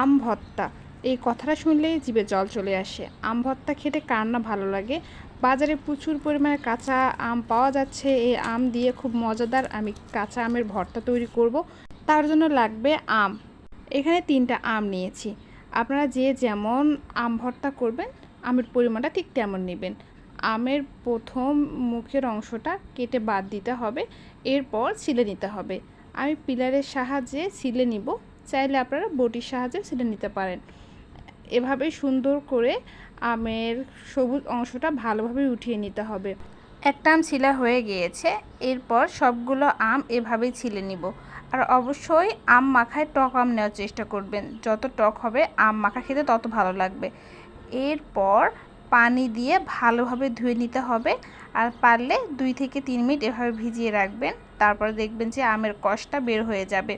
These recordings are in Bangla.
আম ভত্তা এই কথাটা শুনলেই জিভে জল চলে আসে। আম ভর্তা খেতে কার না ভালো লাগে? বাজারে প্রচুর পরিমাণে কাঁচা আম পাওয়া যাচ্ছে। এই আম দিয়ে খুব মজাদার আমি কাঁচা আমের ভর্তা তৈরি করব। তার জন্য লাগবে আম। এখানে তিনটা আম নিয়েছি। আপনারা যে যেমন আম ভর্তা করবেন, আমের পরিমাণটা ঠিক তেমন নেবেন। আমের প্রথম মুখের অংশটা কেটে বাদ দিতে হবে। এরপর ছিলে নিতে হবে। আমি পিলারের সাহায্যে ছিলে নিব। চাইলে আপনারা বটির সাহায্যে ছিলে নিতে পারেন। এভাবে সুন্দর করে আমের সবুজ অংশটা ভালোভাবে উঠিয়ে নিতে হবে। একটা আম ছিলা হয়ে গিয়েছে, এরপর সবগুলো আম এভাবেই ছিলে নিব। আর অবশ্যই আম মাখায় টক আম নেওয়ার চেষ্টা করবেন। যত টক হবে, আম মাখা খেতে তত ভালো লাগবে। এরপর পানি দিয়ে ভালোভাবে ধুয়ে নিতে হবে। আর পারলে দুই থেকে তিন মিনিট এভাবে ভিজিয়ে রাখবেন। তারপর দেখবেন যে আমের কষটা বের হয়ে যাবে।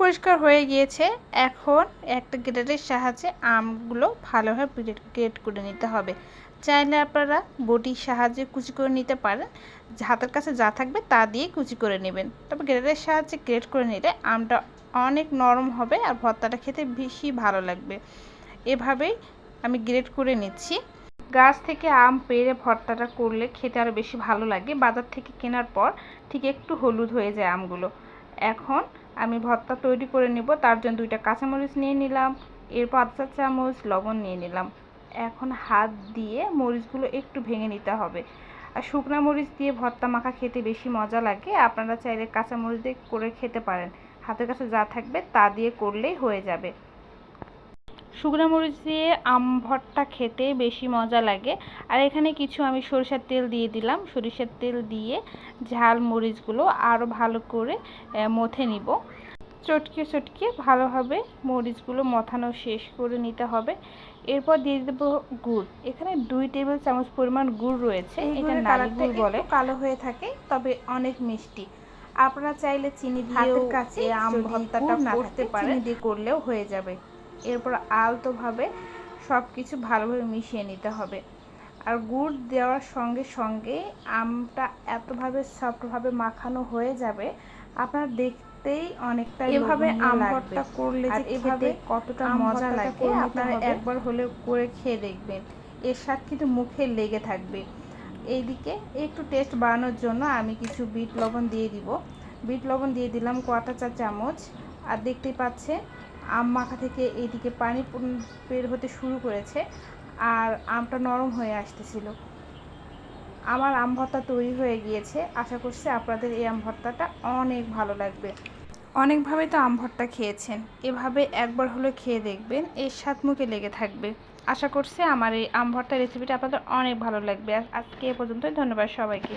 পরিষ্কার হয়ে গিয়েছে। এখন একটা গ্রেটারের সাহায্যে আমগুলো ভালোভাবে গ্রেট করে নিতে হবে। চাইলে আপনারা বটির সাহায্যে কুচি করে নিতে পারেন। হাতের কাছে যা থাকবে তা দিয়ে কুচি করে নেবেন। তবে গ্রেটারের সাহায্যে গ্রেট করে নিলে আমটা অনেক নরম হবে আর ভর্তাটা খেতে বেশি ভালো লাগবে। এভাবেই আমি গ্রেট করে নিচ্ছি। গাছ থেকে আম পেড়ে ভর্তাটা করলে খেতে আরও বেশি ভালো লাগে। বাজার থেকে কেনার পর ঠিক একটু হলুদ হয়ে যায় আমগুলো। এখন আমি ভর্তা তৈরি করে নেব, তার জন্য দুইটা কাঁচামরিচ নিয়ে নিলাম এরপর চা চামচ লবণ নিয়ে নিলাম। এখন হাত দিয়ে মরিচগুলো একটু ভেঙে নিতে হবে। আর শুকনো মরিচ দিয়ে ভর্তা মাখা খেতে বেশি মজা লাগে, আপনারা চাইলে কাঁচা মরিচ দিয়ে করে খেতে পারেন। হাতের কাছে যা থাকবে তা দিয়ে করলেই হয়ে যাবে। শুকনো মরিচ দিয়ে আম ভর্তা খেতে বেশি মজা লাগে। আর এখানে কিছু আমি সরিষার তেল দিয়ে দিলাম। সরিষার তেল দিয়ে ঝাল মরিচগুলো আরও ভালো করে মথে নিব। চটকে চটকে ভালোভাবে মরিচগুলো মথানো শেষ করে নিতে হবে। এরপর দিয়ে দেবো গুড়। এখানে দুই টেবিল চামচ পরিমাণ গুড় রয়েছে। এটা নালি গুড় বলে। কালো হয়ে থাকে তবে অনেক মিষ্টি। আপনারা চাইলে চিনি দিয়ে কাছে আম ভর্তাটা করতে পারেন। দিয়ে করলেও হয়ে যাবে। এরপর আলতোভাবে সব কিছু ভালোভাবে মিশিয়ে নিতে হবে। আর গুড় দেওয়ার সঙ্গে সঙ্গে আমটা এতভাবে সফটভাবে মাখানো হয়ে যাবে আপনার দেখতেই অনেকটা এভাবে আম ভর্তা করলে যে এভাবে কতটা মজা লাগে আপনারা একবার হলে করে খেয়ে দেখবেন। এর স্বাদ কিন্তু মুখে লেগে থাকবে। এইদিকে একটু টেস্ট বাড়ানোর জন্য আমি কিছু বিট লবণ দিয়ে দিব। বিট লবণ দিয়ে দিলাম কোয়াটা চা চামচ আর দেখতেই পাচ্ছে আম মাখা থেকে এইদিকে পানি বের হতে শুরু করেছে আর আমটা নরম হয়ে আসতেছিল। আমার আম ভর্তা তৈরি হয়ে গিয়েছে। আশা করছি আপনাদের এই আম ভর্তাটা অনেক ভালো লাগবে। অনেকভাবে তো আম ভর্তা খেয়েছেন। এভাবে একবার হলে খেয়ে দেখবেন, এর স্বাদ মুখে লেগে থাকবে। আশা করছি আমার এই আম ভর্তা রেসিপিটা আপনাদের অনেক ভালো লাগবে। আজকে এ পর্যন্তই, ধন্যবাদ সবাইকে।